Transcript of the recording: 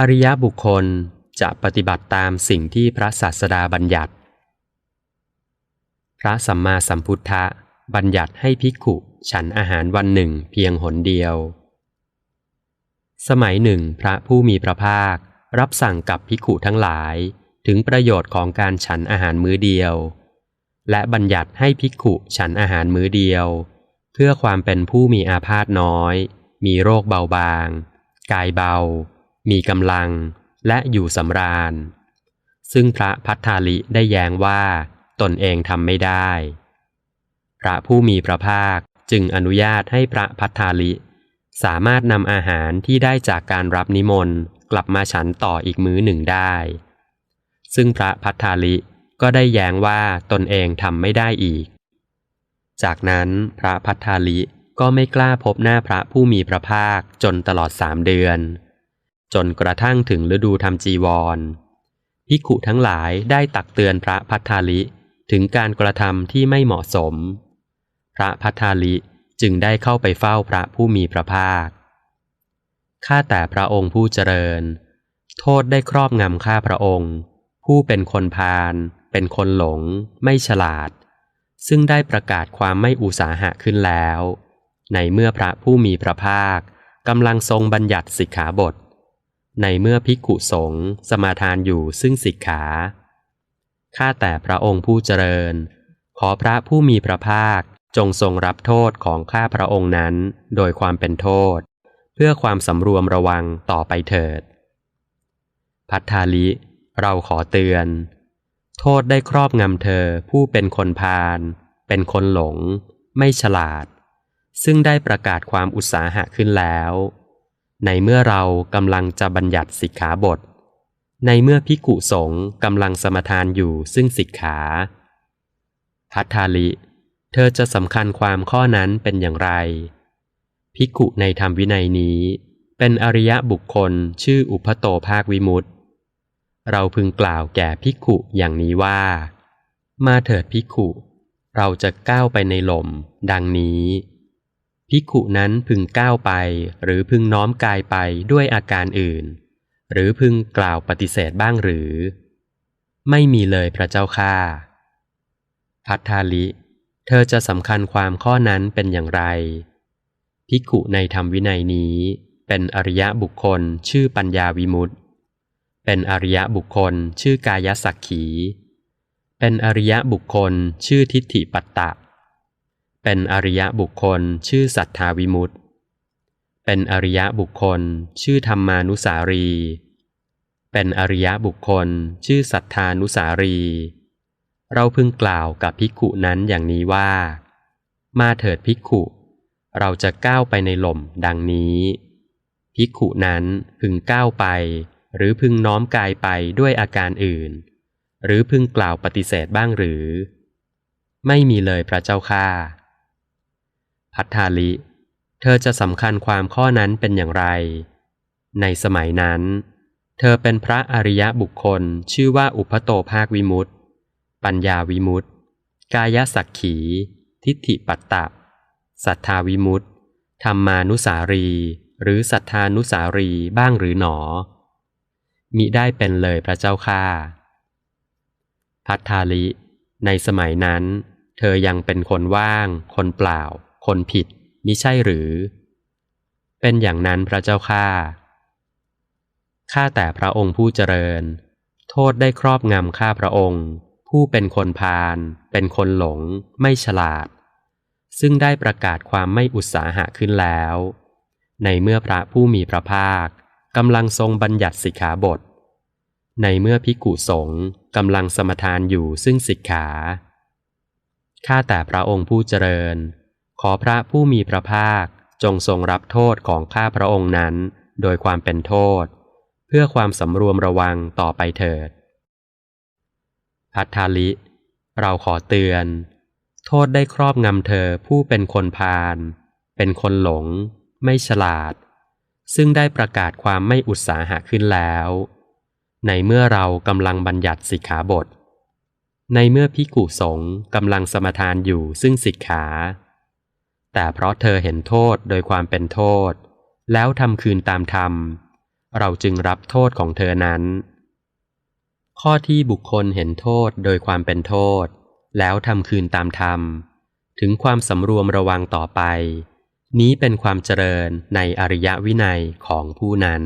อริยบุคคลจะปฏิบัติตามสิ่งที่พระศาสดาบัญญัติ พระสัมมาสัมพุทธะบัญญัติให้ภิกขุฉันอาหารวันหนึ่งเพียงหนเดียว สมัยหนึ่งพระผู้มีพระภาครับสั่งกับภิกขุทั้งหลายถึงประโยชน์ของการฉันอาหารมื้อเดียว และบัญญัติให้ภิกขุฉันอาหารมื้อเดียว เพื่อความเป็นผู้มีอาพาธน้อย มีโรคเบาบาง กายเบา มีกำลังและอยู่สำราญ ซึ่งพระพัทธาลิได้แย้งว่า ตนเองทำไม่ได้ พระผู้มีพระภาคจึงอนุญาตให้พระพัทธาลิ สามารถนำอาหารที่ได้จากการรับนิมนต์กลับมาฉันต่ออีกมื้อหนึ่งได้ ซึ่งพระพัทธาลิก็ได้แย้งว่าตนเองทำไม่ได้อีก จากนั้นพระพัทธาลิก็ไม่กล้าพบหน้าพระผู้มีพระภาคจนตลอดสามเดือน จนกระทั่งถึงฤดูทำจีวรภิกขุทั้งหลายได้ตักเตือนพระพัทธาลิถึงการกระทำที่ไม่เหมาะสม พระพัทธาลิจึงได้เข้าไปเฝ้าพระผู้มีพระภาค ข้าแต่พระองค์ผู้เจริญ โทษได้ครอบงำข้าพระองค์ ผู้เป็นคนพาลเป็นคนหลง ไม่ฉลาด ซึ่งได้ประกาศความไม่อุสาหะขึ้นแล้ว ในเมื่อพระผู้มีพระภาคกำลังทรงบัญญัติสิกขาบท ในเมื่อภิกขุสงฆ์สมาทานอยู่ซึ่งสิกขา ข้าแต่พระองค์ผู้เจริญ ขอพระผู้มีพระภาคจงทรงรับโทษของข้าพระองค์นั้นโดยความเป็นโทษ เพื่อความสำรวมระวังต่อไปเถิด พัทธาลิ เราขอเตือน โทษได้ครอบงำเธอผู้เป็นคนพาลเป็นคนหลง ไม่ฉลาด ซึ่งได้ประกาศความอุตสาหะขึ้นแล้ว ในเมื่อเรากำลังจะบัญญัติสิกขาบท ในเมื่อพิกุสงกำลังสมทานอยู่ซึ่งสิกขา พัทธาลิ เธอจะสำคัญความข้อนั้นเป็นอย่างไร พิกุในธรรมวินัยนี้ เป็นอริยะบุคคลชื่ออุพโตภาควิมุตติ เราพึงกล่าวแก่พิกุอย่างนี้ว่า มาเถิดพิกุเราจะก้าวไปในลมดังนี้ พิกุนั้นพึงก้าวไป หรือพึงน้อมกายไปด้วยอาการอื่น หรือพึงกล่าวปฏิเสธบ้างหรือ ไม่มีเลยพระเจ้าค่าพัทธาลิ เธอจะสำคัญความข้อนั้นเป็นอย่างไรพิกุในธรรมวินัยนี้ เป็นอริยะบุคคลชื่อปัญญาวิมุตตเป็นอริยะบุคคลชื่อกายสักขี เป็นอริยะบุคคลชื่อทิฏฐิปัตตะ เป็นอริยบุคคลชื่อสัทธาวิมุตติเป็นอริยบุคคลชื่อธรรมานุสารี เป็นอริยบุคคลชื่อสัทธานุสารี เราพึงกล่าวกับภิกขุนั้นอย่างนี้ว่า มาเถิดภิกขุ เราจะก้าวไปในหล่มดังนี้ภิกขุนั้นพึงก้าวไป หรือพึงน้อมกายไปด้วยอาการอื่น หรือพึงกล่าวปฏิเสธบ้างหรือ ไม่มีเลยพระเจ้าค่า พัทธาลิ เธอจะสำคัญความข้อนั้นเป็นอย่างไร ในสมัยนั้น เธอเป็นพระอริยบุคคลชื่อว่าอุพโตภาควิมุตติ ปัญญาวิมุตติ กายสักขี ทิฏฐิปัตตะสัทธาวิมุตติธรรมานุสารี หรือสัทธานุสารีบ้างหรือหนอ มิได้เป็นเลยพระเจ้าค่าพัทธาลิ ในสมัยนั้น เธอยังเป็นคนว่าง คนเปล่า คนผิดมิใช่หรือ เป็นอย่างนั้นพระเจ้าข้าข้าแต่พระองค์ผู้เจริญ โทษได้ครอบงำข้าพระองค์ ผู้เป็นคนพาลเป็นคนหลง ไม่ฉลาด ซึ่งได้ประกาศความไม่อุตสาหะขึ้นแล้ว ในเมื่อพระผู้มีพระภาคกำลังทรงบัญญัติสิกขาบท ในเมื่อพิกุสงกำลังสมทานอยู่ซึ่งสิกขา ข้าแต่พระองค์ผู้เจริญ ขอพระผู้มีพระภาคจงทรงรับโทษของข้าพระองค์นั้น โดยความเป็นโทษ เพื่อความสำรวมระวังต่อไปเถิดพัทธาลิ เราขอเตือน โทษได้ครอบงำเธอผู้เป็นคนพาลเป็นคนหลง ไม่ฉลาด ซึ่งได้ประกาศความไม่อุตสาหะขึ้นแล้ว ในเมื่อเรากำลังบัญญัติสิกขาบท ในเมื่อพิกุสงกำลังสมทานอยู่ซึ่งสิกขา แต่เพราะเธอเห็นโทษโดยความเป็นโทษ แล้วทำคืนตามธรรม เราจึงรับโทษของเธอนั้น ข้อที่บุคคลเห็นโทษโดยความเป็นโทษ แล้วทำคืนตามธรรม ถึงความสำรวมระวังต่อไป นี้เป็นความเจริญในอริยวินัยของผู้นั้น